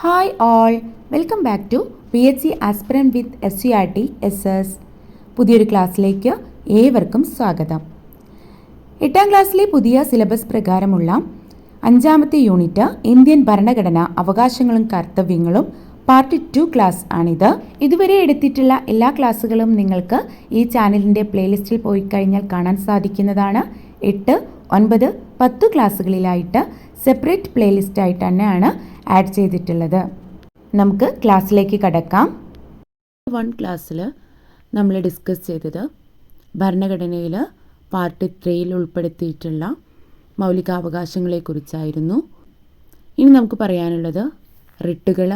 Hi all welcome back to P H C aspirant with S U R T S S പുതിയൊരു ക്ലാസ്സിലേക്ക് ഏവർക്കും സ്വാഗതം. എട്ടാം ക്ലാസ്സിലെ പുതിയ സിലബസ് പ്രകാരമുള്ള അഞ്ചാമത്തെ യൂണിറ്റ് ഇന്ത്യൻ ഭരണഘടന അവകാശങ്ങളും കർത്തവ്യങ്ങളും പാർട്ട് ടു ക്ലാസ് ആണിത്. ഇതുവരെ എടുത്തിട്ടുള്ള എല്ലാ ക്ലാസ്സുകളും നിങ്ങൾക്ക് ഈ ചാനലിന്റെ പ്ലേലിസ്റ്റിൽ പോയി കഴിഞ്ഞാൽ കാണാൻ സാധിക്കുന്നതാണ്. എട്ട് ഒൻപത് പത്ത് ക്ലാസ്സുകളിലായിട്ട് സെപ്പറേറ്റ് പ്ലേലിസ്റ്റ് ആയിട്ട് തന്നെയാണ് ആഡ് ചെയ്തിട്ടുള്ളത്. നമുക്ക് ക്ലാസ്സിലേക്ക് കടക്കാം. വൺ ക്ലാസ്സിൽ നമ്മൾ ഡിസ്കസ് ചെയ്തത് ഭരണഘടനയിൽ പാർട്ട് ത്രീയിൽ ഉൾപ്പെടുത്തിയിട്ടുള്ള മൗലികാവകാശങ്ങളെക്കുറിച്ചായിരുന്നു ഇനി നമുക്ക് പറയാനുള്ളത് റിട്ടുകൾ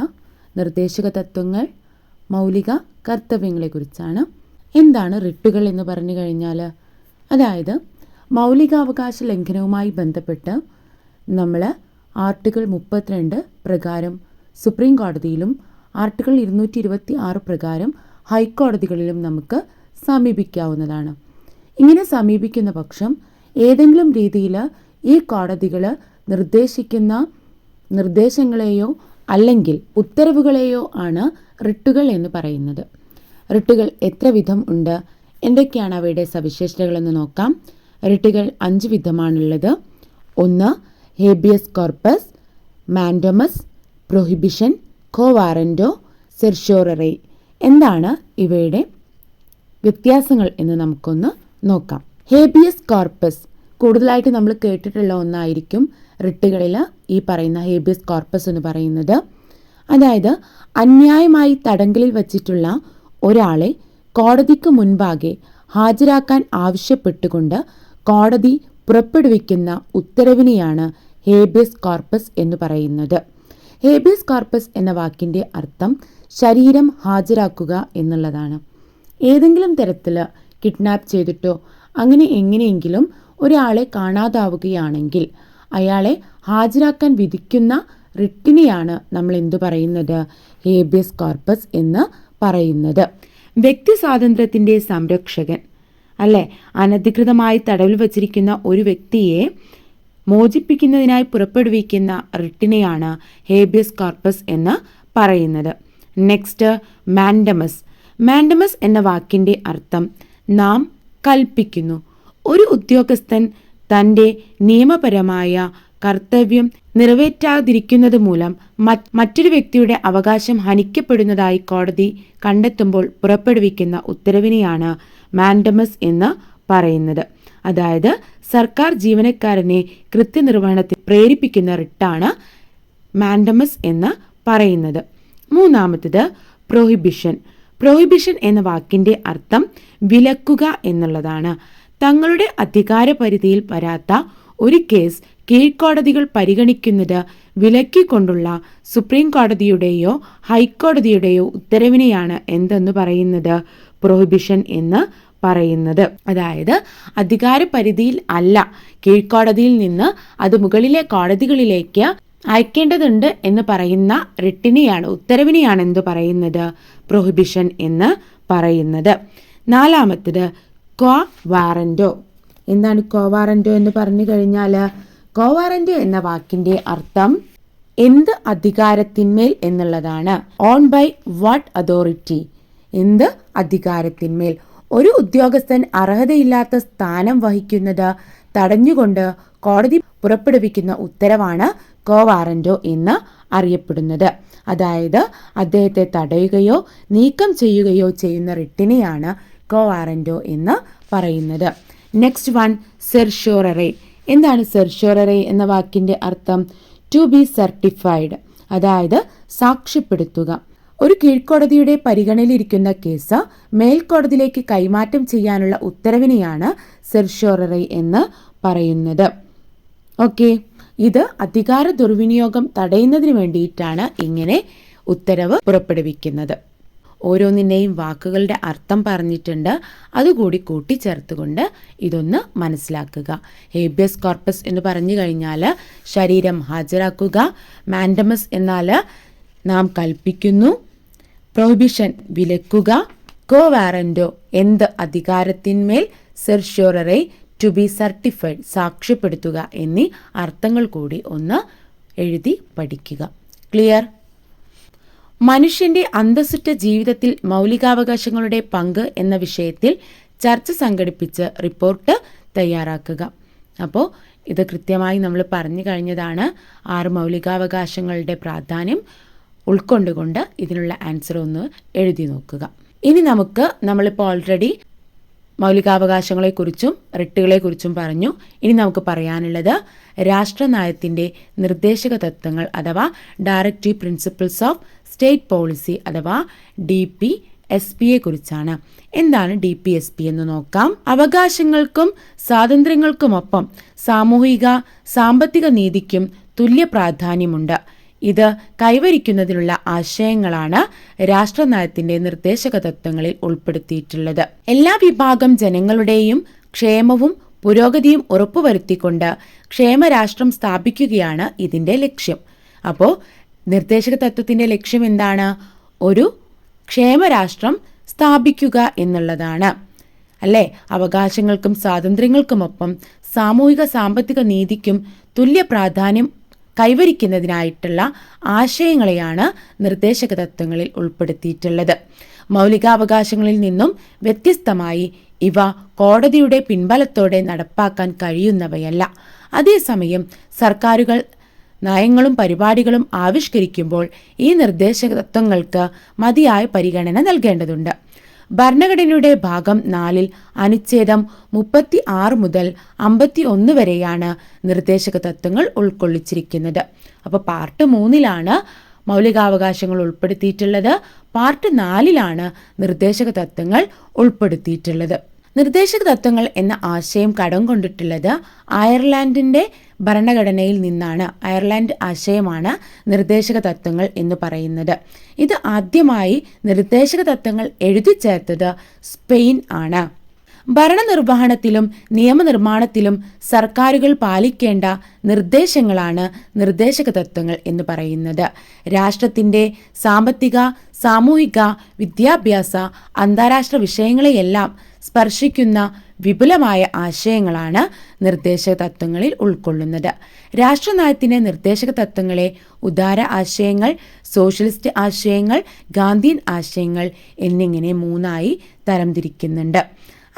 നിർദ്ദേശക തത്വങ്ങൾ മൗലിക കർത്തവ്യങ്ങളെക്കുറിച്ചാണ് എന്താണ് റിട്ടുകൾ എന്ന് പറഞ്ഞു കഴിഞ്ഞാൽ അതായത് മൗലികാവകാശ ലംഘനവുമായി ബന്ധപ്പെട്ട് നമ്മൾ ആർട്ടിക്കിൾ മുപ്പത്തിരണ്ട് പ്രകാരം സുപ്രീം കോടതിയിലും ആർട്ടിക്കിൾ ഇരുന്നൂറ്റി ഇരുപത്തി ആറ് പ്രകാരം ഹൈക്കോടതികളിലും നമുക്ക് സമീപിക്കാവുന്നതാണ്. ഇങ്ങനെ സമീപിക്കുന്ന പക്ഷം ഏതെങ്കിലും രീതിയിൽ ഈ കോടതികൾ നിർദ്ദേശിക്കുന്ന നിർദ്ദേശങ്ങളെയോ അല്ലെങ്കിൽ ഉത്തരവുകളെയോ ആണ് റിട്ടുകൾ എന്ന് പറയുന്നത്. റിട്ടുകൾ എത്ര വിധം ഉണ്ട്? എന്തൊക്കെയാണ് അവയുടെ സവിശേഷതകളെന്ന് നോക്കാം. റിട്ടുകൾ അഞ്ച് വിധമാണുള്ളത്. ഒന്ന് habeas corpus mandamus prohibition quo warranto certiorari എന്താണ് ഇവയുടെ വ്യത്യാസങ്ങൾ എന്ന് നമുക്കൊന്ന് നോക്കാം. ഹേബിയസ് കോർപ്പസ് കൂടുതലായിട്ട് നമ്മൾ കേട്ടിട്ടുള്ള ഒന്നായിരിക്കും റിട്ടുകളിൽ ഈ പറയുന്ന ഹേബിയസ് കോർപ്പസ് എന്ന് പറയുന്നത്. അതായത് അന്യായമായി തടങ്കലിൽ വച്ചിട്ടുള്ള ഒരാളെ കോടതിക്ക് മുൻപാകെ ഹാജരാക്കാൻ ആവശ്യപ്പെട്ടുകൊണ്ട് കോടതി പുറപ്പെടുവിക്കുന്ന ഉത്തരവിനെയാണ് ഹേബിയസ് കോർപ്പസ് എന്ന് പറയുന്നത്. ഹേബിയസ് കോർപ്പസ് എന്ന വാക്കിന്റെ അർത്ഥം ശരീരം ഹാജരാക്കുക എന്നുള്ളതാണ്. ഏതെങ്കിലും തരത്തിൽ കിഡ്നാപ്പ് ചെയ്തിട്ടോ അങ്ങനെ എങ്ങനെയെങ്കിലും ഒരാളെ കാണാതാവുകയാണെങ്കിൽ അയാളെ ഹാജരാക്കാൻ വിധിക്കുന്ന റിട്ടിനെയാണ് നമ്മൾ എന്തു പറയുന്നത്? ഹേബിയസ് കോർപ്പസ് എന്ന് പറയുന്നത്. വ്യക്തി സ്വാതന്ത്ര്യത്തിന്റെ സംരക്ഷകൻ. അല്ലെ? അനധികൃതമായി തടവിൽ വച്ചിരിക്കുന്ന ഒരു വ്യക്തിയെ മോചിപ്പിക്കുന്നതിനായി പുറപ്പെടുവിക്കുന്ന റിട്ടിനെയാണ് ഹേബിയസ് കോർപ്പസ് എന്ന് പറയുന്നത്. Next mandamus. മാൻഡമസ് എന്ന വാക്കിന്റെ അർത്ഥം നാം കൽപ്പിക്കുന്നു. ഒരു ഉദ്യോഗസ്ഥൻ തന്റെ നിയമപരമായ കർത്തവ്യം നിറവേറ്റാതിരിക്കുന്നത് മൂലം മറ്റൊരു വ്യക്തിയുടെ അവകാശം ഹനിക്കപ്പെടുന്നതായി കോടതി കണ്ടെത്തുമ്പോൾ പുറപ്പെടുവിക്കുന്ന ഉത്തരവിനെയാണ് മാൻഡമസ് എന്ന് പറയുന്നത്. അതായത് സർക്കാർ ജീവനക്കാരനെ കൃത്യനിർവഹണത്തിൽ പ്രേരിപ്പിക്കുന്ന റിട്ടാണ് മാൻഡമസ് എന്ന് പറയുന്നത്. മൂന്നാമത്തത് പ്രോഹിബിഷൻ പ്രോഹിബിഷൻ എന്ന വാക്കിന്റെ അർത്ഥം വിലക്കുക എന്നുള്ളതാണ്. തങ്ങളുടെ അധികാരപരിധിയിൽ വരാത്ത ഒരു കേസ് കീഴ്ക്കോടതികൾ പരിഗണിക്കുന്നത് വിലക്കിക്കൊണ്ടുള്ള സുപ്രീം കോടതിയുടെയോ ഹൈക്കോടതിയുടെയോ ഉത്തരവിനെയാണ് എന്തെന്ന് പറയുന്നത്? പ്രോഹിബിഷൻ എന്ന് പറയുന്നത്. അതായത് അധികാര പരിധിയിൽ അല്ല കീഴ്ക്കോടതിയിൽ നിന്ന് അത് മുകളിലെ കോടതികളിലേക്ക് അയക്കേണ്ടതുണ്ട് എന്ന് പറയുന്ന റിട്ടിനെയാണ് ഉത്തരവിനെയാണ് എന്ത് പറയുന്നത്? പ്രൊഹിബിഷൻ എന്ന് പറയുന്നത്. നാലാമത്തത് കോ വാറന്റോ എന്താണ് കോ വാറന്റോ എന്ന് പറഞ്ഞു കഴിഞ്ഞാൽ കോ വാറന്റോ എന്ന വാക്കിന്റെ അർത്ഥം എന്ത് അധികാരത്തിന്മേൽ എന്നുള്ളതാണ്. ഓൺ ബൈ വാട്ട് അതോറിറ്റി എന്ത് അധികാരത്തിന്മേൽ? ഒരു ഉദ്യോഗസ്ഥൻ അർഹതയില്ലാത്ത സ്ഥാനം വഹിക്കുന്നത് തടഞ്ഞുകൊണ്ട് കോടതി പുറപ്പെടുവിക്കുന്ന ഉത്തരവാണ് കോവാറന്റോ എന്ന് അറിയപ്പെടുന്നത്. അതായത് അദ്ദേഹത്തെ തടയുകയോ നീക്കം ചെയ്യുകയോ ചെയ്യുന്ന റിട്ടിനെയാണ് കോവാറന്റോ എന്ന് പറയുന്നത്. നെക്സ്റ്റ് വൺ സെർഷോററെ എന്താണ് സെർഷോററെ എന്ന വാക്കിന്റെ അർത്ഥം? ടു ബി സർട്ടിഫൈഡ് അതായത് സാക്ഷ്യപ്പെടുത്തുക. ഒരു കീഴ്ക്കോടതിയുടെ പരിഗണനയിലിരിക്കുന്ന കേസ് മേൽക്കോടതിയിലേക്ക് കൈമാറ്റം ചെയ്യാനുള്ള ഉത്തരവിനെയാണ് സെർഷോററി എന്ന് പറയുന്നത്. ഓക്കെ ഇത് അധികാര ദുർവിനിയോഗം തടയുന്നതിന് വേണ്ടിയിട്ടാണ് ഇങ്ങനെ ഉത്തരവ് പുറപ്പെടുവിക്കുന്നത്. ഓരോന്നിന്റെയും വാക്കുകളുടെ അർത്ഥം പറഞ്ഞിട്ടുണ്ട്. അതുകൂടി കൂട്ടിച്ചേർത്തുകൊണ്ട് ഇതൊന്ന് മനസ്സിലാക്കുക. ഹേബിയസ് കോർപ്പസ് എന്ന് പറഞ്ഞു കഴിഞ്ഞാൽ ശരീരം ഹാജരാക്കുക മാൻഡമസ് എന്നാൽ നാം കൽപ്പിക്കുന്നു പ്രൊഹിബിഷൻ വിലക്കുക. കോവാറന്റോ എന്ത് അധികാരത്തിന്മേൽ സെർഷ്യോററെ ടു ബി സർട്ടിഫൈഡ് സാക്ഷ്യപ്പെടുത്തുക എന്നീ അർത്ഥങ്ങൾ കൂടി ഒന്ന് എഴുതി പഠിക്കുക. ക്ലിയർ മനുഷ്യന്റെ അന്തസ്സുറ്റ ജീവിതത്തിൽ മൗലികാവകാശങ്ങളുടെ പങ്ക് എന്ന വിഷയത്തിൽ ചർച്ച സംഘടിപ്പിച്ച് റിപ്പോർട്ട് തയ്യാറാക്കുക. അപ്പോൾ ഇത് കൃത്യമായി നമ്മൾ പറഞ്ഞു കഴിഞ്ഞതാണ് ആറ് മൗലികാവകാശങ്ങളുടെ പ്രാധാന്യം ഉൾക്കൊണ്ടുകൊണ്ട് ഇതിനുള്ള ആൻസർ ഒന്ന് എഴുതി നോക്കുക. ഇനി നമുക്ക് നമ്മളിപ്പോൾ ഓൾറെഡി മൗലികാവകാശങ്ങളെക്കുറിച്ചും റിട്ടുകളെക്കുറിച്ചും പറഞ്ഞു. ഇനി നമുക്ക് പറയാനുള്ളത് രാഷ്ട്രനയത്തിന്റെ നിർദ്ദേശക തത്വങ്ങൾ അഥവാ directive principles of state policy അഥവാ ഡി പി എസ് പിയെ കുറിച്ചാണ് എന്താണ് ഡി പി എസ് പി എന്ന് നോക്കാം. അവകാശങ്ങൾക്കും സ്വാതന്ത്ര്യങ്ങൾക്കുമൊപ്പം സാമൂഹിക സാമ്പത്തിക നീതിക്കും തുല്യ പ്രാധാന്യമുണ്ട്. ഇത് കൈവരിക്കുന്നതിനുള്ള ആശയങ്ങളാണ് രാഷ്ട്രനയത്തിന്റെ നിർദ്ദേശക തത്വങ്ങളിൽ ഉൾപ്പെടുത്തിയിട്ടുള്ളത്. എല്ലാ വിഭാഗം ജനങ്ങളുടെയും ക്ഷേമവും പുരോഗതിയും ഉറപ്പുവരുത്തിക്കൊണ്ട് ക്ഷേമരാഷ്ട്രം സ്ഥാപിക്കുകയാണ് ഇതിന്റെ ലക്ഷ്യം. അപ്പോൾ നിർദ്ദേശക തത്വത്തിന്റെ ലക്ഷ്യം എന്താണ്? ഒരു ക്ഷേമരാഷ്ട്രം സ്ഥാപിക്കുക എന്നുള്ളതാണ്. അല്ലേ? അവകാശങ്ങൾക്കും സ്വാതന്ത്ര്യങ്ങൾക്കുമൊപ്പം സാമൂഹിക സാമ്പത്തിക നീതിക്കും തുല്യ പ്രാധാന്യം കൈവരിക്കുന്നതിനായിട്ടുള്ള ആശയങ്ങളെയാണ് നിർദ്ദേശക തത്വങ്ങളിൽ ഉൾപ്പെടുത്തിയിട്ടുള്ളത്. മൗലികാവകാശങ്ങളിൽ നിന്നും വ്യത്യസ്തമായി ഇവ കോടതിയുടെ പിൻബലത്തോടെ നടപ്പാക്കാൻ കഴിയുന്നവയല്ല. അതേസമയം സർക്കാരുകൾ നയങ്ങളും പരിപാടികളും ആവിഷ്കരിക്കുമ്പോൾ ഈ നിർദ്ദേശക തത്വങ്ങൾക്ക് മതിയായ പരിഗണന നൽകേണ്ടതുണ്ട്. ഭരണഘടനയുടെ ഭാഗം നാലിൽ അനുച്ഛേദം മുപ്പത്തി ആറ് മുതൽ അമ്പത്തി ഒന്ന് വരെയാണ് നിർദ്ദേശക തത്വങ്ങൾ ഉൾക്കൊള്ളിച്ചിരിക്കുന്നത്. അപ്പോൾ പാർട്ട് മൂന്നിലാണ് മൗലികാവകാശങ്ങൾ ഉൾപ്പെടുത്തിയിട്ടുള്ളത്. പാർട്ട് നാലിലാണ് നിർദ്ദേശക തത്വങ്ങൾ ഉൾപ്പെടുത്തിയിട്ടുള്ളത്. നിർദ്ദേശക തത്വങ്ങൾ എന്ന ആശയം കടം കൊണ്ടിട്ടുള്ളത് അയർലാൻഡിന്റെ ഭരണഘടനയിൽ നിന്നാണ്. അയർലാൻഡ് ആശയമാണ് നിർദ്ദേശക തത്വങ്ങൾ എന്ന് പറയുന്നത്. ഇത് ആദ്യമായി നിർദ്ദേശക തത്വങ്ങൾ എഴുതി ചേർത്തത് സ്പെയിൻ ആണ്. ഭരണനിർവഹണത്തിലും നിയമനിർമ്മാണത്തിലും സർക്കാരുകൾ പാലിക്കേണ്ട നിർദ്ദേശങ്ങളാണ് നിർദ്ദേശക തത്വങ്ങൾ എന്ന് പറയുന്നത്. രാഷ്ട്രത്തിന്റെ സാമ്പത്തിക സാമൂഹിക വിദ്യാഭ്യാസ അന്താരാഷ്ട്ര വിഷയങ്ങളെയെല്ലാം സ്പർശിക്കുന്ന വിപുലമായ ആശയങ്ങളാണ് നിർദ്ദേശക തത്വങ്ങളിൽ ഉൾക്കൊള്ളുന്നത്. രാഷ്ട്രനയത്തിന്റെ നിർദ്ദേശക തത്വങ്ങളെ ഉദാര ആശയങ്ങൾ സോഷ്യലിസ്റ്റ് ആശയങ്ങൾ ഗാന്ധിയൻ ആശയങ്ങൾ എന്നിങ്ങനെ മൂന്നായി തരംതിരിക്കുന്നുണ്ട്.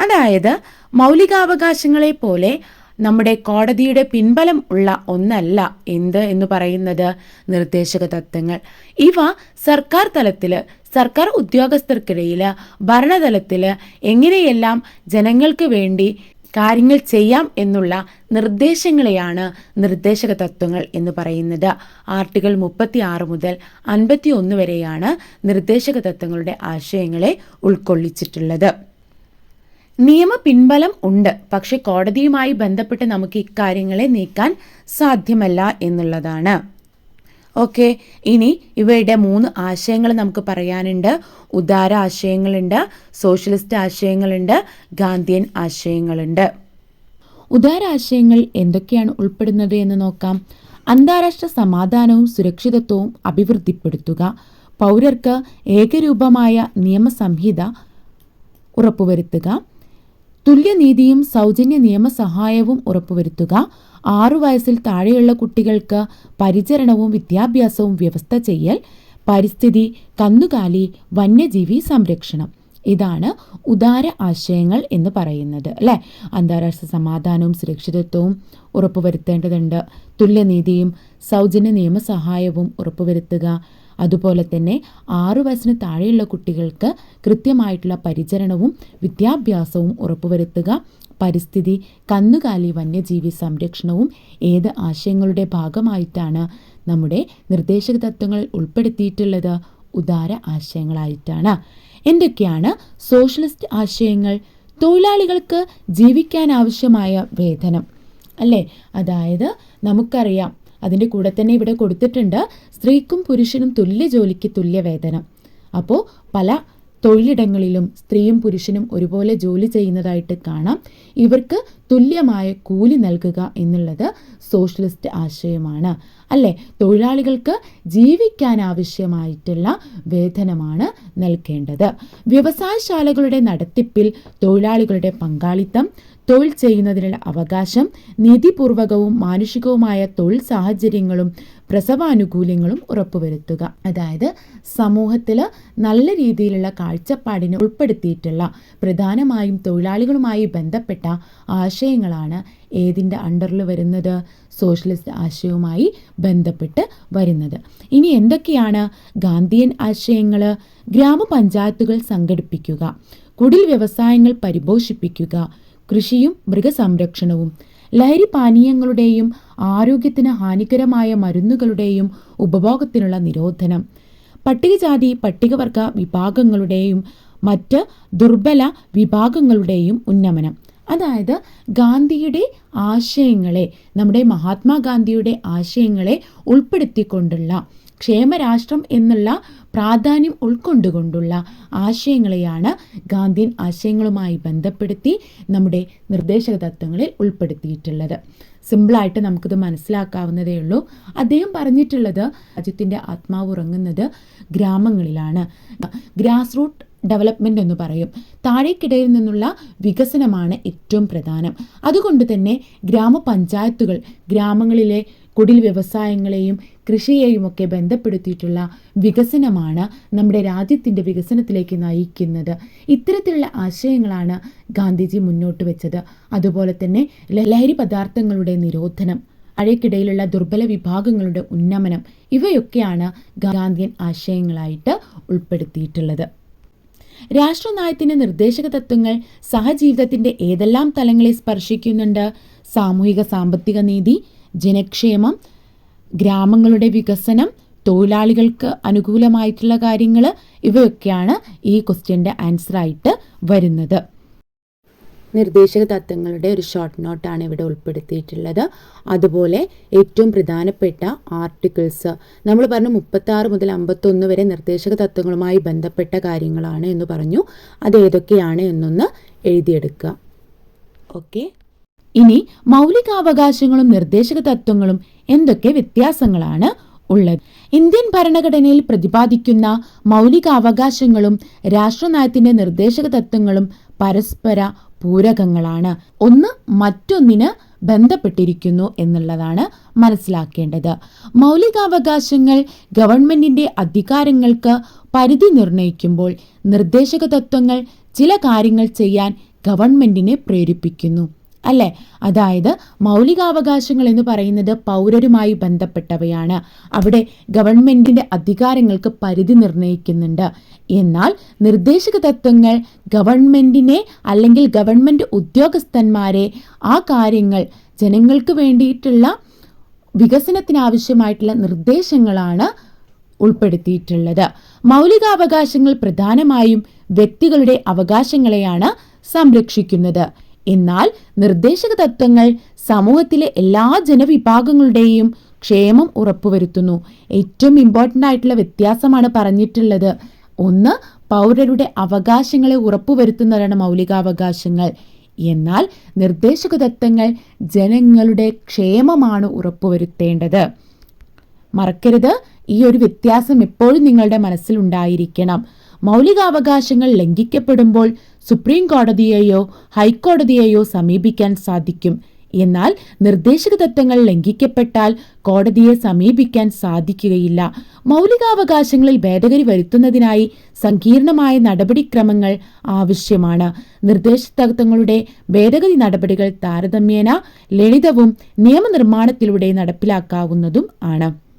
അതായത് മൗലികാവകാശങ്ങളെ പോലെ നമ്മുടെ കോടതിയുടെ പിൻബലം ഉള്ള ഒന്നല്ല എന്ത് എന്ന് പറയുന്നത്? നിർദ്ദേശക തത്വങ്ങൾ. ഇവ സർക്കാർ തലത്തിൽ സർക്കാർ ഉദ്യോഗസ്ഥർക്കിടയിൽ ഭരണതലത്തിൽ എങ്ങനെയെല്ലാം ജനങ്ങൾക്ക് വേണ്ടി കാര്യങ്ങൾ ചെയ്യാം എന്നുള്ള നിർദ്ദേശങ്ങളെയാണ് നിർദ്ദേശക തത്വങ്ങൾ എന്ന് പറയുന്നത്. ആർട്ടിക്കിൾ മുപ്പത്തി ആറ് മുതൽ അൻപത്തി ഒന്ന് വരെയാണ് നിർദ്ദേശക തത്വങ്ങളുടെ ആശയങ്ങളെ ഉൾക്കൊള്ളിച്ചിട്ടുള്ളത്. നിയമ പിൻബലം ഉണ്ട്. പക്ഷെ കോടതിയുമായി ബന്ധപ്പെട്ട് നമുക്ക് ഇക്കാര്യങ്ങളെ നീക്കാൻ സാധ്യമല്ല എന്നുള്ളതാണ്. ഓക്കെ ഇനി ഇവയുടെ മൂന്ന് ആശയങ്ങൾ നമുക്ക് പറയാനുണ്ട്. ഉദാര ആശയങ്ങളുണ്ട് സോഷ്യലിസ്റ്റ് ആശയങ്ങളുണ്ട് ഗാന്ധിയൻ ആശയങ്ങളുണ്ട്. ഉദാര ആശയങ്ങൾ എന്തൊക്കെയാണ് ഉൾപ്പെടുന്നത് എന്ന് നോക്കാം. അന്താരാഷ്ട്ര സമാധാനവും സുരക്ഷിതത്വവും അഭിവൃദ്ധിപ്പെടുത്തുക പൗരർക്ക് ഏകരൂപമായ നിയമസംഹിത ഉറപ്പുവരുത്തുക തുല്യനീതിയും സൗജന്യ നിയമസഹായവും ഉറപ്പുവരുത്തുക ആറു വയസ്സിൽ താഴെയുള്ള കുട്ടികൾക്ക് പരിചരണവും വിദ്യാഭ്യാസവും വ്യവസ്ഥ ചെയ്യൽ പരിസ്ഥിതി കന്നുകാലി വന്യജീവി സംരക്ഷണം. ഇതാണ് ഉദാര ആശയങ്ങൾ എന്ന് പറയുന്നത് അല്ലേ? അന്താരാഷ്ട്ര സമാധാനവും സുരക്ഷിതത്വവും ഉറപ്പുവരുത്തേണ്ടതുണ്ട്. തുല്യനീതിയും സൗജന്യ നിയമസഹായവും ഉറപ്പുവരുത്തുക. അതുപോലെ തന്നെ ആറു വയസ്സിന് താഴെയുള്ള കുട്ടികൾക്ക് കൃത്യമായിട്ടുള്ള പരിചരണവും വിദ്യാഭ്യാസവും ഉറപ്പുവരുത്തുക. പരിസ്ഥിതി കന്നുകാലി വന്യജീവി സംരക്ഷണവും ഏത് ആശയങ്ങളുടെ ഭാഗമായിട്ടാണ് നമ്മുടെ നിർദ്ദേശക തത്വങ്ങൾ ഉൾപ്പെടുത്തിയിട്ടുള്ളത്? ഉദാര ആശയങ്ങളായിട്ടാണ്. എന്തൊക്കെയാണ് സോഷ്യലിസ്റ്റ് ആശയങ്ങൾ? തൊഴിലാളികൾക്ക് ജീവിക്കാൻ ആവശ്യമായ വേതനം അല്ലേ? അതായത് നമുക്കറിയാം അതിന്റെ കൂടെ തന്നെ ഇവിടെ കൊടുത്തിട്ടുണ്ട് സ്ത്രീക്കും പുരുഷനും തുല്യ ജോലിക്ക് തുല്യ വേതനം. അപ്പോൾ പല തൊഴിലിടങ്ങളിലും സ്ത്രീയും പുരുഷനും ഒരുപോലെ ജോലി ചെയ്യുന്നതായിട്ട് കാണാം. ഇവർക്ക് തുല്യമായ കൂലി നൽകുക എന്നുള്ളത് സോഷ്യലിസ്റ്റ് ആശയമാണ്. അല്ലെ? തൊഴിലാളികൾക്ക് ജീവിക്കാൻ ആവശ്യമായിട്ടുള്ള വേതനമാണ് നൽകേണ്ടത്. വ്യവസായശാലകളുടെ നടത്തിപ്പിൽ തൊഴിലാളികളുടെ പങ്കാളിത്തം തൊഴിൽ ചെയ്യുന്നതിനുള്ള അവകാശം നീതിപൂർവകവും മാനുഷികവുമായ തൊഴിൽ സാഹചര്യങ്ങളും പ്രസവാനുകൂല്യങ്ങളും ഉറപ്പുവരുത്തുക. അതായത് സമൂഹത്തിൽ നല്ല രീതിയിലുള്ള കാഴ്ചപ്പാടിനെ ഉൾപ്പെടുത്തിയിട്ടുള്ള പ്രധാനമായും തൊഴിലാളികളുമായി ബന്ധപ്പെട്ട ആശയങ്ങളാണ് ഏതിന്റെ അണ്ടറിൽ വരുന്നത്? സോഷ്യലിസ്റ്റ് ആശയവുമായി ബന്ധപ്പെട്ട് വരുന്നത്. ഇനി എന്തൊക്കെയാണ് ഗാന്ധിയൻ ആശയങ്ങൾ ഗ്രാമപഞ്ചായത്തുകൾ സംഘടിപ്പിക്കുക കുടിൽ വ്യവസായങ്ങൾ പരിപോഷിപ്പിക്കുക കൃഷിയും മൃഗസംരക്ഷണവും. ലഹരി പാനീയങ്ങളുടെയും ആരോഗ്യത്തിന് ഹാനികരമായ മരുന്നുകളുടെയും ഉപഭോഗത്തിനുള്ള നിരോധനം. പട്ടികജാതി പട്ടികവർഗ വിഭാഗങ്ങളുടെയും മറ്റ് ദുർബല വിഭാഗങ്ങളുടെയും ഉന്നമനം. അതായത് ഗാന്ധിയുടെ ആശയങ്ങളെ നമ്മുടെ മഹാത്മാഗാന്ധിയുടെ ആശയങ്ങളെ ഉൾപ്പെടുത്തിക്കൊണ്ടുള്ള ക്ഷേമരാഷ്ട്രം എന്നുള്ള പ്രാധാന്യം ഉൾക്കൊണ്ടുകൊണ്ടുള്ള ആശയങ്ങളെയാണ് ഗാന്ധിയൻ ആശയങ്ങളുമായി ബന്ധപ്പെടുത്തി നമ്മുടെ നിർദ്ദേശക തത്വങ്ങളിൽ ഉൾപ്പെടുത്തിയിട്ടുള്ളത്. സിമ്പിളായിട്ട് നമുക്കിത് മനസ്സിലാക്കാവുന്നതേ ഉള്ളൂ. അദ്ദേഹം പറഞ്ഞിട്ടുള്ളത് രാജ്യത്തിന്റെ ആത്മാവ് ഉറങ്ങുന്നത് ഗ്രാമങ്ങളിലാണ്. ഗ്രാസ് റൂട്ട് ഡെവലപ്മെന്റ് എന്ന് പറയും. താഴേക്കിടയിൽ നിന്നുള്ള വികസനമാണ് ഏറ്റവും പ്രധാനം. അതുകൊണ്ട് തന്നെ ഗ്രാമപഞ്ചായത്തുകൾ ഗ്രാമങ്ങളിലെ കുടിൽ വ്യവസായങ്ങളെയും കൃഷിയെയും ഒക്കെ ബന്ധപ്പെടുത്തിയിട്ടുള്ള വികസനമാണ് നമ്മുടെ രാജ്യത്തിന്റെ വികസനത്തിലേക്ക് നയിക്കുന്നത്. ഇത്തരത്തിലുള്ള ആശയങ്ങളാണ് ഗാന്ധിജി മുന്നോട്ട് വെച്ചത്. അതുപോലെ തന്നെ ലഹരി പദാർത്ഥങ്ങളുടെ നിരോധനം അഴയ്ക്കിടയിലുള്ള ദുർബല വിഭാഗങ്ങളുടെ ഉന്നമനം ഇവയൊക്കെയാണ് ഗാന്ധിയൻ ആശയങ്ങളായിട്ട് ഉൾപ്പെടുത്തിയിട്ടുള്ളത്. രാഷ്ട്രനയത്തിന്റെ നിർദ്ദേശക തത്വങ്ങൾ സഹജീവിതത്തിന്റെ ഏതെല്ലാം തലങ്ങളെ സ്പർശിക്കുന്നുണ്ട്? സാമൂഹിക സാമ്പത്തിക നീതി ജനക്ഷേമം ഗ്രാമങ്ങളുടെ വികസനം തൊഴിലാളികൾക്ക് അനുകൂലമായിട്ടുള്ള കാര്യങ്ങൾ ഇവയൊക്കെയാണ് ഈ ക്വസ്റ്റ്യന്റെ ആൻസറായിട്ട് വരുന്നത്. നിർദ്ദേശക തത്വങ്ങളുടെ ഒരു ഷോർട്ട് നോട്ടാണ് ഇവിടെ ഉൾപ്പെടുത്തിയിട്ടുള്ളത്. അതുപോലെ ഏറ്റവും പ്രധാനപ്പെട്ട ആർട്ടിക്കിൾസ് നമ്മൾ പറഞ്ഞു മുപ്പത്താറ് മുതൽ അമ്പത്തൊന്ന് വരെ നിർദ്ദേശക തത്വങ്ങളുമായി ബന്ധപ്പെട്ട കാര്യങ്ങളാണ് എന്ന് പറഞ്ഞു. അത് ഏതൊക്കെയാണ് എന്നൊന്ന് എഴുതിയെടുക്കുക. ഓക്കെ ഇനി മൗലികാവകാശങ്ങളും നിർദ്ദേശക തത്വങ്ങളും എന്തൊക്കെ വ്യത്യാസങ്ങളാണ് ഉള്ളത്? ഇന്ത്യൻ ഭരണഘടനയിൽ പ്രതിപാദിക്കുന്ന മൗലികാവകാശങ്ങളും രാഷ്ട്രനയത്തിന്റെ നിർദ്ദേശക തത്വങ്ങളും പരസ്പര പൂരകങ്ങളാണ്. ഒന്ന് മറ്റൊന്നിന് ബന്ധപ്പെട്ടിരിക്കുന്നു എന്നുള്ളതാണ് മനസ്സിലാക്കേണ്ടത്. മൗലികാവകാശങ്ങൾ ഗവൺമെന്റിന്റെ അധികാരങ്ങൾക്ക് പരിധി നിർണയിക്കുമ്പോൾ നിർദ്ദേശക തത്വങ്ങൾ ചില കാര്യങ്ങൾ ചെയ്യാൻ ഗവൺമെന്റിനെ പ്രേരിപ്പിക്കുന്നു. അല്ലേ? അതായത് മൗലികാവകാശങ്ങൾ എന്ന് പറയുന്നത് പൗരരുമായി ബന്ധപ്പെട്ടവയാണ്. അവിടെ ഗവൺമെന്റിന്റെ അധികാരങ്ങൾക്ക് പരിധി നിർണയിക്കുന്നുണ്ട്. എന്നാൽ നിർദ്ദേശക തത്വങ്ങൾ ഗവൺമെന്റിനെ അല്ലെങ്കിൽ ഗവൺമെന്റ് ഉദ്യോഗസ്ഥന്മാരെ ആ കാര്യങ്ങൾ ജനങ്ങൾക്ക് വേണ്ടിയിട്ടുള്ള വികസനത്തിനാവശ്യമായിട്ടുള്ള നിർദ്ദേശങ്ങളാണ് ഉൾപ്പെടുത്തിയിട്ടുള്ളത്. മൗലികാവകാശങ്ങൾ പ്രധാനമായും വ്യക്തികളുടെ അവകാശങ്ങളെയാണ് സംരക്ഷിക്കുന്നത്. എന്നാൽ നിർദ്ദേശക തത്വങ്ങൾ സമൂഹത്തിലെ എല്ലാ ജനവിഭാഗങ്ങളുടെയും ക്ഷേമം ഉറപ്പുവരുത്തുന്നു. ഏറ്റവും ഇമ്പോർട്ടന്റ് ആയിട്ടുള്ള വ്യത്യാസമാണ് പറഞ്ഞിട്ടുള്ളത്. ഒന്ന് പൗരരുടെ അവകാശങ്ങളെ ഉറപ്പുവരുത്തുന്നതാണ് മൗലികാവകാശങ്ങൾ. എന്നാൽ നിർദ്ദേശക തത്വങ്ങൾ ജനങ്ങളുടെ ക്ഷേമമാണ് ഉറപ്പുവരുത്തേണ്ടത്. മറക്കരുത് ഈ ഒരു വ്യത്യാസം എപ്പോഴും നിങ്ങളുടെ മനസ്സിലുണ്ടായിരിക്കണം മൗലികാവകാശങ്ങൾ ലംഘിക്കപ്പെടുമ്പോൾ സുപ്രീം കോടതിയെയോ ഹൈക്കോടതിയെയോ സമീപിക്കാൻ സാധിക്കും. എന്നാൽ നിർദ്ദേശക തത്വങ്ങൾ ലംഘിക്കപ്പെട്ടാൽ കോടതിയെ സമീപിക്കാൻ സാധിക്കുകയില്ല. മൗലികാവകാശങ്ങളിൽ ഭേദഗതി വരുത്തുന്നതിനായി സങ്കീർണമായ നടപടിക്രമങ്ങൾ ആവശ്യമാണ്. നിർദ്ദേശ തത്വങ്ങളുടെ ഭേദഗതി നടപടികൾ താരതമ്യേന ലളിതവും നിയമനിർമ്മാണത്തിലൂടെ നടപ്പിലാക്കാവുന്നതും ആണ്.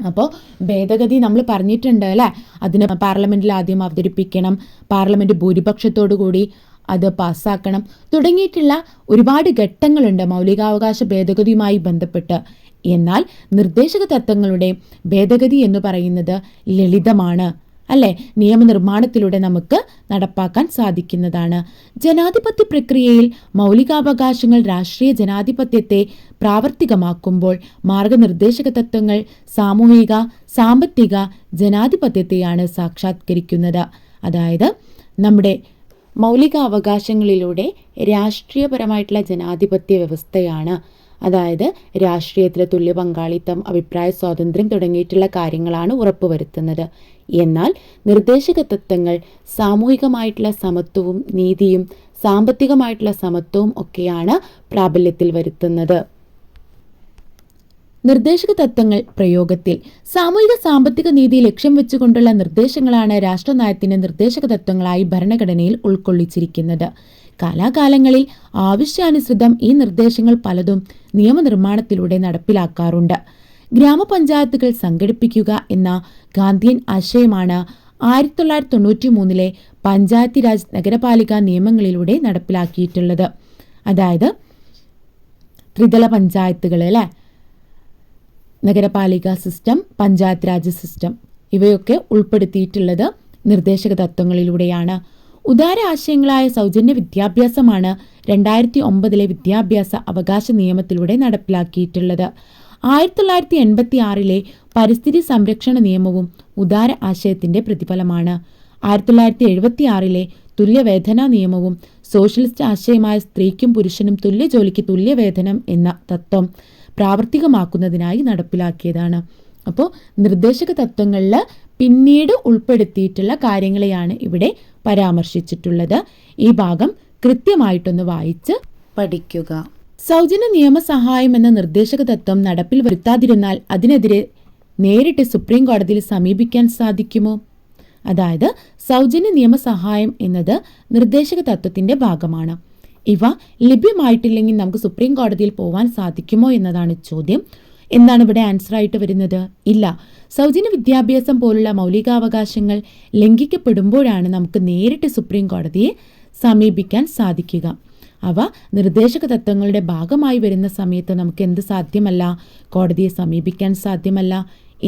അപ്പോൾ ഭേദഗതി നമ്മൾ പറഞ്ഞിട്ടുണ്ട് അല്ലേ? അതിന് പാർലമെന്റിൽ ആദ്യം അവതരിപ്പിക്കണം പാർലമെന്റ് ഭൂരിപക്ഷത്തോടു കൂടി അത് പാസ്സാക്കണം. തുടങ്ങിയിട്ടുള്ള ഒരുപാട് ഘട്ടങ്ങളുണ്ട് മൗലികാവകാശ ഭേദഗതിയുമായി ബന്ധപ്പെട്ട്. എന്നാൽ നിർദ്ദേശക തത്വങ്ങളുടെ ഭേദഗതി എന്ന് പറയുന്നത് ലളിതമാണ്. അല്ലെ? നിയമനിർമ്മാണത്തിലൂടെ നമുക്ക് നടപ്പാക്കാൻ സാധിക്കുന്നതാണ്. ജനാധിപത്യ പ്രക്രിയയിൽ മൗലികാവകാശങ്ങൾ രാഷ്ട്രീയ ജനാധിപത്യത്തെ പ്രാവർത്തികമാക്കുമ്പോൾ മാർഗനിർദ്ദേശക തത്വങ്ങൾ സാമൂഹിക സാമ്പത്തിക ജനാധിപത്യത്തെയാണ് സാക്ഷാത്കരിക്കുന്നത്. അതായത് നമ്മുടെ മൗലികാവകാശങ്ങളിലൂടെ രാഷ്ട്രീയപരമായിട്ടുള്ള ജനാധിപത്യ വ്യവസ്ഥയാണ് അതായത് രാഷ്ട്രീയത്തിലെ തുല്യ പങ്കാളിത്തം അഭിപ്രായ സ്വാതന്ത്ര്യം തുടങ്ങിയിട്ടുള്ള കാര്യങ്ങളാണ് ഉറപ്പുവരുത്തുന്നത്. എന്നാൽ നിർദ്ദേശക തത്വങ്ങൾ സാമൂഹികമായിട്ടുള്ള സമത്വവും നീതിയും സാമ്പത്തികമായിട്ടുള്ള സമത്വവും ഒക്കെയാണ് പ്രാബല്യത്തിൽ വരുത്തുന്നത്. നിർദ്ദേശക തത്വങ്ങൾ പ്രയോഗത്തിൽ സാമൂഹിക സാമ്പത്തിക നീതി ലക്ഷ്യം വെച്ചുകൊണ്ടുള്ള നിർദ്ദേശങ്ങളാണ് രാഷ്ട്രനയത്തിന്റെ നിർദ്ദേശക തത്വങ്ങളായി ഭരണഘടനയിൽ ഉൾക്കൊള്ളിച്ചിരിക്കുന്നത്. കാലാകാലങ്ങളിൽ ആവശ്യാനുസൃതം ഈ നിർദ്ദേശങ്ങൾ പലതും നിയമനിർമ്മാണത്തിലൂടെ നടപ്പിലാക്കാറുണ്ട്. ഗ്രാമപഞ്ചായത്തുകൾ സംഘടിപ്പിക്കുക എന്ന ഗാന്ധിയൻ ആശയമാണ് ആയിരത്തി തൊള്ളായിരത്തി തൊണ്ണൂറ്റി മൂന്നിലെ പഞ്ചായത്തി രാജ് നഗരപാലിക നിയമങ്ങളിലൂടെ നടപ്പിലാക്കിയിട്ടുള്ളത്. അതായത് ത്രിതല പഞ്ചായത്തുകൾ അല്ലേ? നഗരപാലിക സിസ്റ്റം പഞ്ചായത്ത് രാജ് സിസ്റ്റം ഇവയൊക്കെ ഉൾപ്പെടുത്തിയിട്ടുള്ളത് നിർദ്ദേശക തത്വങ്ങളിലൂടെയാണ്. ഉദാര ആശയങ്ങളായ സൗജന്യ വിദ്യാഭ്യാസമാണ് രണ്ടായിരത്തി ഒമ്പതിലെ വിദ്യാഭ്യാസ അവകാശ നിയമത്തിലൂടെ നടപ്പിലാക്കിയിട്ടുള്ളത്. ആയിരത്തി തൊള്ളായിരത്തി എൺപത്തി ആറിലെ പരിസ്ഥിതി സംരക്ഷണ നിയമവും ഉദാര ആശയത്തിന്റെ പ്രതിഫലമാണ്. ആയിരത്തി തൊള്ളായിരത്തി എഴുപത്തി ആറിലെ തുല്യവേതന നിയമവും സോഷ്യലിസ്റ്റ് ആശയമായ സ്ത്രീക്കും പുരുഷനും തുല്യ ജോലിക്ക് തുല്യവേതനം എന്ന തത്വം പ്രാവർത്തികമാക്കുന്നതിനായി നടപ്പിലാക്കിയതാണ്. അപ്പോൾ നിർദ്ദേശക തത്വങ്ങളിൽ പിന്നീട് ഉൾപ്പെടുത്തിയിട്ടുള്ള കാര്യങ്ങളെയാണ് ഇവിടെ പരാമർശിച്ചിട്ടുള്ളത്. ഈ ഭാഗം കൃത്യമായിട്ടൊന്ന് വായിച്ച് പഠിക്കുക. സൗജന്യ നിയമസഹായം എന്ന നിർദ്ദേശക തത്വം നടപ്പിൽ വരുത്താതിരുന്നാൽ അതിനെതിരെ നേരിട്ട് സുപ്രീം കോടതിയിൽ സമീപിക്കാൻ സാധിക്കുമോ? അതായത് സൗജന്യ നിയമസഹായം എന്നത് നിർദ്ദേശക തത്വത്തിന്റെ ഭാഗമാണ്. ഇവ ലഭ്യമായിട്ടില്ലെങ്കിൽ നമുക്ക് സുപ്രീം കോടതിയിൽ പോവാൻ സാധിക്കുമോ എന്നതാണ് ചോദ്യം. എന്താണ് ഇവിടെ ആൻസർ ആയിട്ട് വരുന്നത്. ഇല്ല. സൗജന്യ വിദ്യാഭ്യാസം പോലുള്ള മൗലികാവകാശങ്ങൾ ലംഘിക്കപ്പെടുമ്പോഴാണ് നമുക്ക് നേരിട്ട് സുപ്രീം കോടതിയെ സമീപിക്കാൻ സാധിക്കുക. അവ നിർദ്ദേശക തത്വങ്ങളുടെ ഭാഗമായി വരുന്ന സമയത്ത് നമുക്ക് എന്ത് സാധ്യമല്ല? കോടതിയെ സമീപിക്കാൻ സാധ്യമല്ല.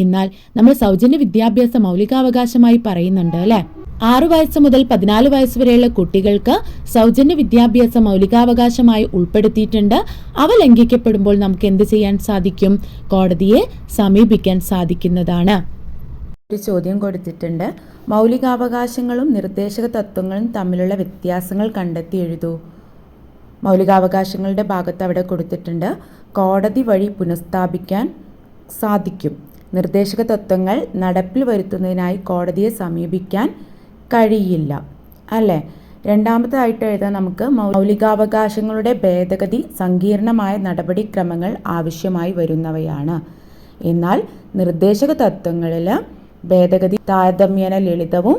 എന്നാൽ നമ്മൾ സൗജന്യ വിദ്യാഭ്യാസ മൗലികാവകാശമായി പറയുന്നുണ്ട് അല്ലേ? ആറു വയസ്സ് മുതൽ പതിനാല് വയസ്സ് വരെയുള്ള കുട്ടികൾക്ക് സൗജന്യ വിദ്യാഭ്യാസ മൗലികാവകാശമായി ഉൾപ്പെടുത്തിയിട്ടുണ്ട്. അവ ലംഘിക്കപ്പെടുമ്പോൾ നമുക്ക് എന്ത് ചെയ്യാൻ സാധിക്കും? കോടതിയെ സമീപിക്കാൻ സാധിക്കുന്നതാണ്. ഒരു ചോദ്യം കൊടുത്തിട്ടുണ്ട്. മൗലികാവകാശങ്ങളും നിർദ്ദേശക തത്വങ്ങളും തമ്മിലുള്ള വ്യത്യാസങ്ങൾ കണ്ടെത്തി എഴുതൂ. മൗലികാവകാശങ്ങളുടെ ഭാഗത്ത് അവിടെ കൊടുത്തിട്ടുണ്ട്. കോടതി വഴി പുനഃസ്ഥാപിക്കാൻ സാധിക്കും. നിർദ്ദേശക തത്വങ്ങൾ നടപ്പിൽ വരുത്തുന്നതിനായി കോടതിയെ സമീപിക്കാൻ കഴിയില്ല. അല്ലേ? രണ്ടാമതായിട്ട് എഴുതാൻ നമുക്ക് മൗലികാവകാശങ്ങളുടെ ഭേദഗതി സങ്കീർണമായ നടപടിക്രമങ്ങൾ ആവശ്യമായി വരുന്നവയാണ്. എന്നാൽ നിർദ്ദേശക തത്വങ്ങളിൽ ഭേദഗതി താരതമ്യേന ലളിതവും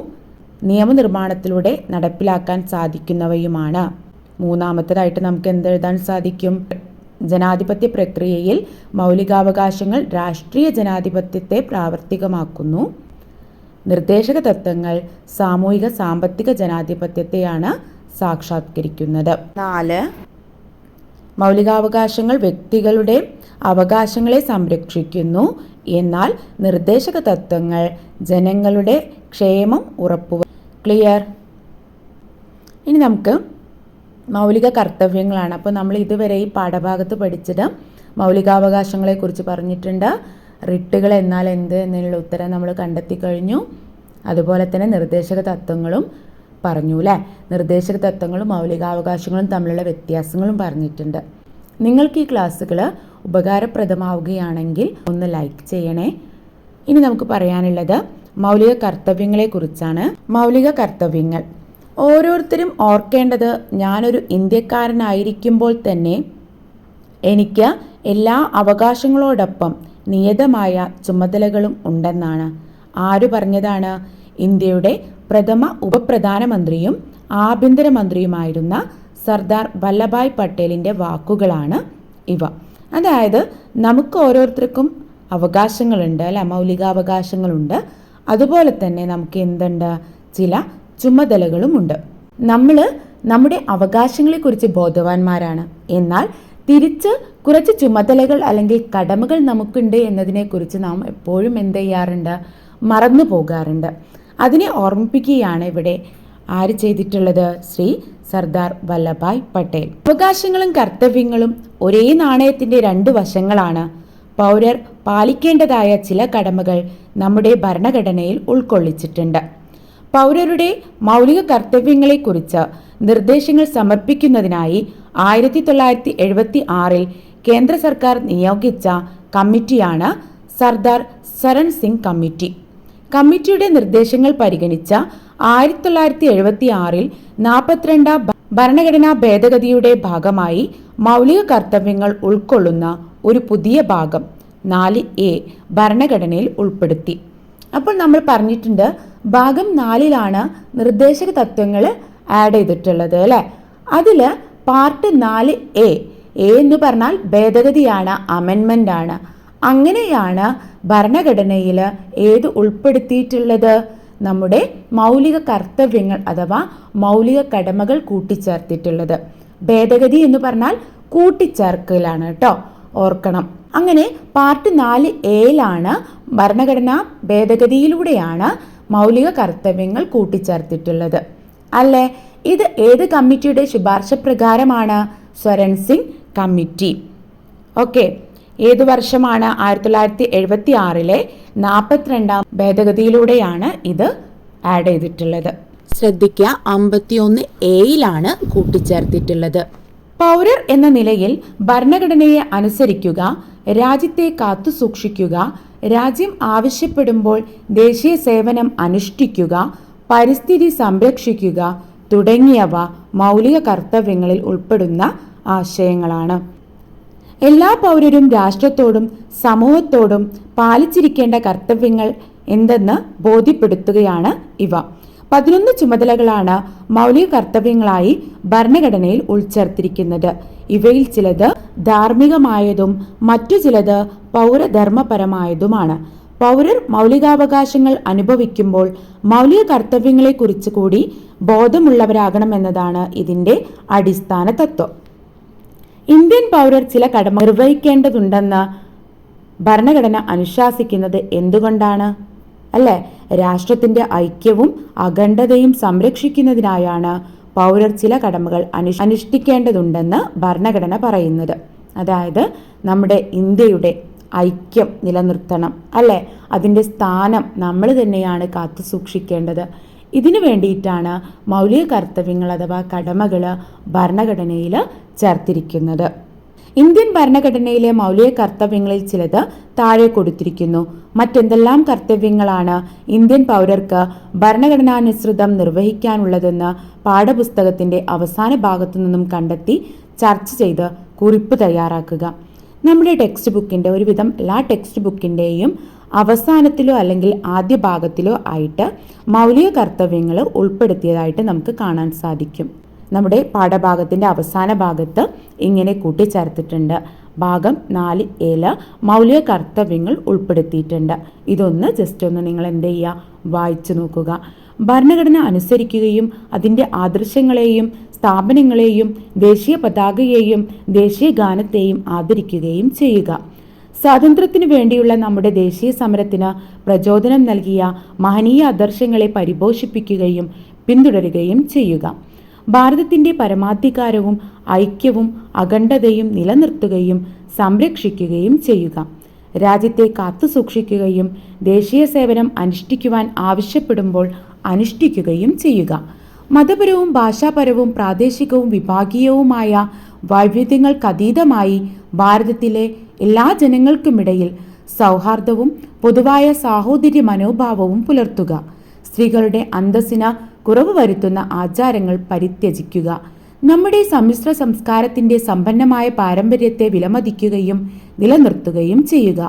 നിയമനിർമ്മാണത്തിലൂടെ നടപ്പിലാക്കാൻ സാധിക്കുന്നവയുമാണ്. മൂന്നാമത്തേതായിട്ട് നമുക്ക് എന്തെഴുതാൻ സാധിക്കും? ജനാധിപത്യ പ്രക്രിയയിൽ മൗലികാവകാശങ്ങൾ രാഷ്ട്രീയ ജനാധിപത്യത്തെ പ്രാവർത്തികമാക്കുന്നു. നിർദ്ദേശക തത്വങ്ങൾ സാമൂഹിക സാമ്പത്തിക ജനാധിപത്യത്തെയാണ് സാക്ഷാത്കരിക്കുന്നത്. നാല്. മൗലികാവകാശങ്ങൾ വ്യക്തികളുടെ അവകാശങ്ങളെ സംരക്ഷിക്കുന്നു. എന്നാൽ നിർദ്ദേശക തത്വങ്ങൾ ജനങ്ങളുടെ ക്ഷേമം ഉറപ്പു ക്ലിയർ? ഇനി നമുക്ക് മൗലിക കർത്തവ്യങ്ങളാണ്. അപ്പോൾ നമ്മൾ ഇതുവരെ ഈ പാഠഭാഗത്ത് പഠിച്ചത് മൗലികാവകാശങ്ങളെക്കുറിച്ച് പറഞ്ഞിട്ടുണ്ട്. റിട്ടുകൾ എന്നാൽ എന്ത് എന്നതിനുള്ള ഉത്തരം നമ്മൾ കണ്ടെത്തി കഴിഞ്ഞു. അതുപോലെ തന്നെ നിർദ്ദേശക തത്വങ്ങളും പറഞ്ഞു അല്ലേ? നിർദ്ദേശക തത്വങ്ങളും മൗലികാവകാശങ്ങളും തമ്മിലുള്ള വ്യത്യാസങ്ങളും പറഞ്ഞിട്ടുണ്ട്. നിങ്ങൾക്ക് ഈ ക്ലാസ്സുകൾ ഉപകാരപ്രദമാവുകയാണെങ്കിൽ ഒന്ന് ലൈക്ക് ചെയ്യണേ. ഇനി നമുക്ക് പറയാനുള്ളത് മൗലിക കർത്തവ്യങ്ങളെക്കുറിച്ചാണ് മൗലിക കർത്തവ്യങ്ങൾ. ഓരോരുത്തരും ഓർക്കേണ്ടത് ഞാനൊരു ഇന്ത്യക്കാരനായിരിക്കുമ്പോൾ തന്നെ എനിക്ക് എല്ലാ അവകാശങ്ങളോടൊപ്പം നിയതമായ ചുമതലകളും ഉണ്ടെന്നാണ്. ആര് പറഞ്ഞതാണ്? ഇന്ത്യയുടെ പ്രഥമ ഉപപ്രധാനമന്ത്രിയും ആഭ്യന്തരമന്ത്രിയുമായിരുന്ന സർദാർ വല്ലഭായ് പട്ടേലിന്റെ വാക്കുകളാണ് ഇവ. അതായത് നമുക്ക് ഓരോരുത്തർക്കും അവകാശങ്ങളുണ്ട് അല്ല? മൗലികാവകാശങ്ങളുണ്ട്. അതുപോലെ തന്നെ നമുക്ക് എന്തുണ്ട്? ചില ചുമതലകളുമുണ്ട്. നമ്മൾ നമ്മുടെ അവകാശങ്ങളെക്കുറിച്ച് ബോധവാന്മാരാണ്. എന്നാൽ തിരിച്ച് കുറച്ച് ചുമതലകൾ അല്ലെങ്കിൽ കടമകൾ നമുക്കുണ്ട് എന്നതിനെക്കുറിച്ച് നാം എപ്പോഴും എന്ത് ചെയ്യാറുണ്ട്? മറന്നു പോകാറുണ്ട്. അതിനെ ഓർമ്മിപ്പിക്കുകയാണ് ഇവിടെ ആര് ചെയ്തിട്ടുള്ളത്? ശ്രീ സർദാർ വല്ലഭായ് പട്ടേൽ. അവകാശങ്ങളും കർത്തവ്യങ്ങളും ഒരേ നാണയത്തിന്റെ രണ്ട് വശങ്ങളാണ്. പൗരർ പാലിക്കേണ്ടതായ ചില കടമകൾ നമ്മുടെ ഭരണഘടനയിൽ ഉൾക്കൊള്ളിച്ചിട്ടുണ്ട്. പൗരരുടെ മൗലിക കർത്തവ്യങ്ങളെക്കുറിച്ച് നിർദ്ദേശങ്ങൾ സമർപ്പിക്കുന്നതിനായി ആയിരത്തി തൊള്ളായിരത്തി എഴുപത്തി ആറിൽ കേന്ദ്ര സർക്കാർ നിയോഗിച്ച കമ്മിറ്റിയാണ് സർദാർ സരൺ സിംഗ് കമ്മിറ്റി. കമ്മിറ്റിയുടെ നിർദ്ദേശങ്ങൾ പരിഗണിച്ച ആയിരത്തി തൊള്ളായിരത്തി എഴുപത്തി ആറിൽ നാൽപ്പത്തിരണ്ടാം ഭരണഘടനാ ഭേദഗതിയുടെ ഭാഗമായി മൗലിക കർത്തവ്യങ്ങൾ ഉൾക്കൊള്ളുന്ന ഒരു പുതിയ ഭാഗം നാല് എ ഭരണഘടനയിൽ ഉൾപ്പെടുത്തി. അപ്പോൾ നമ്മൾ പറഞ്ഞിട്ടുണ്ട് ഭാഗം നാലിലാണ് നിർദ്ദേശക തത്വങ്ങൾ ആഡ് ചെയ്തിട്ടുള്ളത് അല്ലേ? അതിൽ പാർട്ട് നാല് എ എ എന്ന് പറഞ്ഞാൽ ഭേദഗതിയാണ് അമെൻമെന്റ് ആണ്. അങ്ങനെയാണ് ഭരണഘടനയിൽ ഏത് ഉൾപ്പെടുത്തിയിട്ടുള്ളത്? നമ്മുടെ മൗലിക കർത്തവ്യങ്ങൾ അഥവാ മൗലിക കടമകൾ കൂട്ടിച്ചേർത്തിട്ടുള്ളത്. ഭേദഗതി എന്ന് പറഞ്ഞാൽ കൂട്ടിച്ചേർക്കലാണ് കേട്ടോ ഓർക്കണം. അങ്ങനെ പാർട്ട് നാല് എയിലാണ് ഭരണഘടനാ ഭേദഗതിയിലൂടെയാണ് മൗലിക കർത്തവ്യങ്ങൾ കൂട്ടിച്ചേർത്തിട്ടുള്ളത്. അല്ലേ? ഇത് ഏത് കമ്മിറ്റിയുടെ ശുപാർശ പ്രകാരമാണ്? സ്വരൺ സിംഗ് കമ്മിറ്റി. ഓക്കെ. ഏത് വർഷമാണ്? ആയിരത്തി തൊള്ളായിരത്തി എഴുപത്തി ആറിലെ നാൽപ്പത്തിരണ്ടാം ഭേദഗതിയിലൂടെയാണ് ഇത് ആഡ് ചെയ്തിട്ടുള്ളത്. ശ്രദ്ധിക്കുക അമ്പത്തിയൊന്ന് എയിലാണ് കൂട്ടിച്ചേർത്തിട്ടുള്ളത്. പൗരർ എന്ന നിലയിൽ ഭരണഘടനയെ അനുസരിക്കുക രാജ്യത്തെ കാത്തു സൂക്ഷിക്കുക. രാജ്യം ആവശ്യപ്പെടുമ്പോൾ ദേശീയ സേവനം അനുഷ്ഠിക്കുക. പരിസ്ഥിതി സംരക്ഷിക്കുക തുടങ്ങിയവ മൗലിക കർത്തവ്യങ്ങളിൽ ഉൾപ്പെടുന്ന ആശയങ്ങളാണ്. എല്ലാ പൗരരും രാഷ്ട്രത്തോടും സമൂഹത്തോടും പാലിച്ചിരിക്കേണ്ട കർത്തവ്യങ്ങൾ എന്തെന്ന് ബോധ്യപ്പെടുത്തുകയാണ് ഇവ. പതിനൊന്ന് ചുമതലകളാണ് മൗലിക കർത്തവ്യങ്ങളായി ഭരണഘടനയിൽ ഉൾച്ചേർത്തിരിക്കുന്നത്. ഇവയിൽ ചിലത് ധാർമ്മികമായതും മറ്റു ചിലത് പൗരധർമ്മപരമായതുമാണ്. പൗരർ മൗലികാവകാശങ്ങൾ അനുഭവിക്കുമ്പോൾ മൗലിക കർത്തവ്യങ്ങളെക്കുറിച്ച് കൂടി ബോധമുള്ളവരാകണമെന്നതാണ് ഇതിന്റെ അടിസ്ഥാന തത്വം. ഇന്ത്യൻ പൗരർ ചില കടമ നിർവഹിക്കേണ്ടതുണ്ടെന്ന് ഭരണഘടന അനുശാസിക്കുന്നത് എന്തുകൊണ്ടാണ്? അല്ലെ? രാഷ്ട്രത്തിന്റെ ഐക്യവും അഖണ്ഡതയും സംരക്ഷിക്കുന്നതിനായാണ് പൗരർ ചില കടമകൾ അനു അനുഷ്ഠിക്കേണ്ടതുണ്ടെന്ന് ഭരണഘടന പറയുന്നത്. അതായത് നമ്മുടെ ഇന്ത്യയുടെ ഐക്യം നിലനിർത്തണം അല്ലെ? അതിന്റെ സ്ഥാനം നമ്മൾ തന്നെയാണ് കാത്തു സൂക്ഷിക്കേണ്ടത്. ഇതിനു വേണ്ടിയിട്ടാണ് മൗലിക കർത്തവ്യങ്ങൾ അഥവാ കടമകൾ ഭരണഘടനയിൽ ചേർത്തിരിക്കുന്നത്. ഇന്ത്യൻ ഭരണഘടനയിലെ മൗലിക കർത്തവ്യങ്ങളിൽ ചിലത് താഴെ കൊടുത്തിരിക്കുന്നു. മറ്റെന്തെല്ലാം കർത്തവ്യങ്ങളാണ് ഇന്ത്യൻ പൗരർക്ക് ഭരണഘടനാനുസൃതം നിർവഹിക്കാനുള്ളതെന്ന് പാഠപുസ്തകത്തിന്റെ അവസാന ഭാഗത്തു നിന്നും കണ്ടെത്തി ചർച്ച ചെയ്ത് കുറിപ്പ് തയ്യാറാക്കുക. നമ്മുടെ ടെക്സ്റ്റ് ബുക്കിന്റെ ഒരുവിധം എല്ലാ ടെക്സ്റ്റ് ബുക്കിന്റെയും അവസാനത്തിലോ അല്ലെങ്കിൽ ആദ്യ ഭാഗത്തിലോ ആയിട്ട് മൗലിക കർത്തവ്യങ്ങൾ ഉൾപ്പെടുത്തിയതായിട്ട് നമുക്ക് കാണാൻ സാധിക്കും. നമ്മുടെ പാഠഭാഗത്തിന്റെ അവസാന ഭാഗത്ത് ഇങ്ങനെ കൂട്ടിച്ചേർത്തിട്ടുണ്ട്. ഭാഗം നാല് ഏല മൗലിക കർത്തവ്യങ്ങൾ ഉൾപ്പെടുത്തിയിട്ടുണ്ട്. ഇതൊന്ന് ജസ്റ്റ് ഒന്ന് നിങ്ങൾ എന്ത് ചെയ്യുക? വായിച്ചു നോക്കുക. ഭരണഘടന അനുസരിക്കുകയും അതിന്റെ ആദർശങ്ങളെയും സ്ഥാപനങ്ങളെയും ദേശീയ പതാകയെയും ദേശീയ ഗാനത്തെയും ആദരിക്കുകയും ചെയ്യുക. സ്വാതന്ത്ര്യത്തിനു വേണ്ടിയുള്ള നമ്മുടെ ദേശീയ സമരത്തിന് പ്രചോദനം നൽകിയ മഹനീയ ആദർശങ്ങളെ പരിപോഷിപ്പിക്കുകയും പിന്തുടരുകയും ചെയ്യുക. ഭാരതത്തിന്റെ പരമാധികാരവും ഐക്യവും അഖണ്ഡതയും നിലനിർത്തുകയും സംരക്ഷിക്കുകയും ചെയ്യുക. രാജ്യത്തെ കാത്തുസൂക്ഷിക്കുകയും ദേശീയ സേവനം അനുഷ്ഠിക്കുവാൻ ആവശ്യപ്പെടുമ്പോൾ അനുഷ്ഠിക്കുകയും ചെയ്യുക. മതപരവും ഭാഷാപരവും പ്രാദേശികവും വിഭാഗീയവുമായ വൈവിധ്യങ്ങൾക്കതീതമായി ഭാരതത്തിലെ എല്ലാ ജനങ്ങൾക്കുമിടയിൽ സൗഹാർദ്ദവും പൊതുവായ സാഹോദര്യ മനോഭാവവും പുലർത്തുക. സ്ത്രീകളുടെ അന്തസ്സിന് കുറവ് വരുത്തുന്ന ആചാരങ്ങൾ പരിത്യജിക്കുക. നമ്മുടെ സമ്മിശ്ര സംസ്കാരത്തിന്റെ സമ്പന്നമായ പാരമ്പര്യത്തെ വിലമതിക്കുകയും നിലനിർത്തുകയും ചെയ്യുക.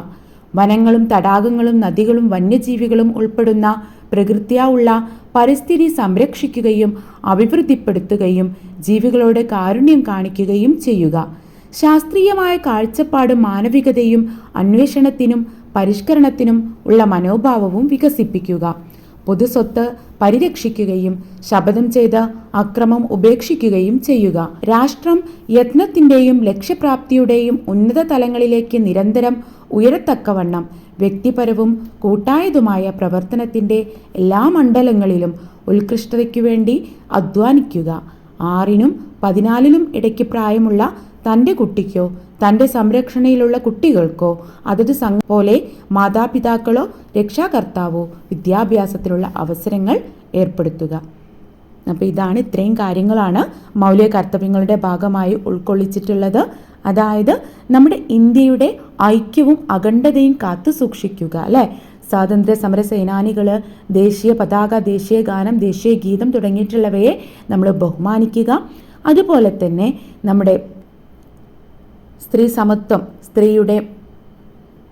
വനങ്ങളും തടാകങ്ങളും നദികളും വന്യജീവികളും ഉൾപ്പെടുന്ന പ്രകൃത്യാ ഉള്ള പരിസ്ഥിതി സംരക്ഷിക്കുകയും അഭിവൃദ്ധിപ്പെടുത്തുകയും ജീവികളോട് കാരുണ്യം കാണിക്കുകയും ചെയ്യുക. ശാസ്ത്രീയമായ കാഴ്ചപ്പാട് മാനവികതയും അന്വേഷണത്തിനും പരിഷ്കരണത്തിനും ഉള്ള മനോഭാവവും വികസിപ്പിക്കുക. പൊതുസ്വത്ത് പരിരക്ഷിക്കുകയും ശപഥം ചെയ്ത അക്രമം ഉപേക്ഷിക്കുകയും ചെയ്യുക. രാഷ്ട്രം യത്നത്തിന്റെയും ലക്ഷ്യപ്രാപ്തിയുടെയും ഉന്നത തലങ്ങളിലേക്ക് നിരന്തരം ഉയരത്തക്കവണ്ണം വ്യക്തിപരവും കൂട്ടായതുമായ പ്രവർത്തനത്തിന്റെ എല്ലാ മണ്ഡലങ്ങളിലും ഉത്കൃഷ്ടതയ്ക്കു വേണ്ടി അധ്വാനിക്കുക. ആറിനും പതിനാലിനും ഇടയ്ക്ക് പ്രായമുള്ള തന്റെ കുട്ടിക്കോ തന്റെ സംരക്ഷണയിലുള്ള കുട്ടികൾക്കോ അതത് സംഘ പോലെ മാതാപിതാക്കളോ രക്ഷാകർത്താവോ വിദ്യാഭ്യാസത്തിലുള്ള അവസരങ്ങൾ ഏർപ്പെടുത്തുക. അപ്പോൾ ഇതാണ് ഇത്രയും കാര്യങ്ങളാണ് മൗലിക കർത്തവ്യങ്ങളുടെ ഭാഗമായി ഉൾക്കൊള്ളിച്ചിട്ടുള്ളത്. അതായത് നമ്മുടെ ഇന്ത്യയുടെ ഐക്യവും അഖണ്ഡതയും കാത്തു സൂക്ഷിക്കുക അല്ലേ? സ്വാതന്ത്ര്യ സമര സേനാനികൾ ദേശീയ പതാക ദേശീയ ഗാനം ദേശീയ ഗീതം തുടങ്ങിയിട്ടുള്ളവയെ നമ്മൾ ബഹുമാനിക്കുക. അതുപോലെ തന്നെ നമ്മുടെ സ്ത്രീ സമത്വം സ്ത്രീയുടെ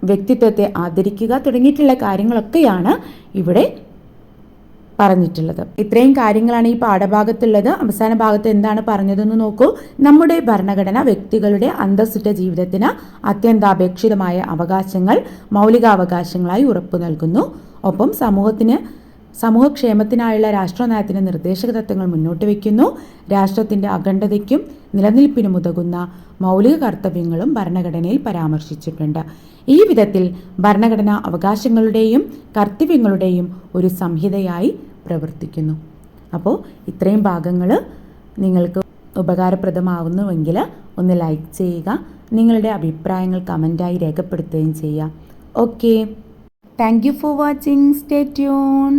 വ്യക്തിത്വത്തെ ആദരിക്കുക തുടങ്ങിയിട്ടുള്ള കാര്യങ്ങളൊക്കെയാണ് ഇവിടെ പറഞ്ഞിട്ടുള്ളത്. ഇത്രയും കാര്യങ്ങളാണ് ഈ പാഠഭാഗത്തുള്ളത്. അവസാന ഭാഗത്ത് എന്താണ് പറഞ്ഞതെന്ന് നോക്കൂ. നമ്മുടെ ഭരണഘടന വ്യക്തികളുടെ അന്തസ്സുറ്റ ജീവിതത്തിന് അത്യന്താപേക്ഷിതമായ അവകാശങ്ങൾ മൗലികാവകാശങ്ങളായി ഉറപ്പു നൽകുന്നു. ഒപ്പം സമൂഹത്തിന് സമൂഹക്ഷേമത്തിനായുള്ള രാഷ്ട്രനയത്തിന് നിർദ്ദേശക തത്വങ്ങൾ മുന്നോട്ട് വയ്ക്കുന്നു. രാഷ്ട്രത്തിന്റെ അഖണ്ഡതയ്ക്കും നിലനിൽപ്പിനും ഉതകുന്ന മൗലിക കർത്തവ്യങ്ങളും ഭരണഘടനയിൽ പരാമർശിച്ചിട്ടുണ്ട്. ഈ വിധത്തിൽ ഭരണഘടന അവകാശങ്ങളുടെയും കർത്തവ്യങ്ങളുടെയും ഒരു സംഹിതയായി പ്രവർത്തിക്കുന്നു. അപ്പോൾ ഇത്രയും ഭാഗങ്ങൾ നിങ്ങൾക്ക് ഉപകാരപ്രദമാവുന്നുവെങ്കിൽ ഒന്ന് ലൈക്ക് ചെയ്യുക നിങ്ങളുടെ അഭിപ്രായങ്ങൾ കമന്റായി രേഖപ്പെടുത്തുകയും ചെയ്യുക. Okay. Thank you for watching stay tune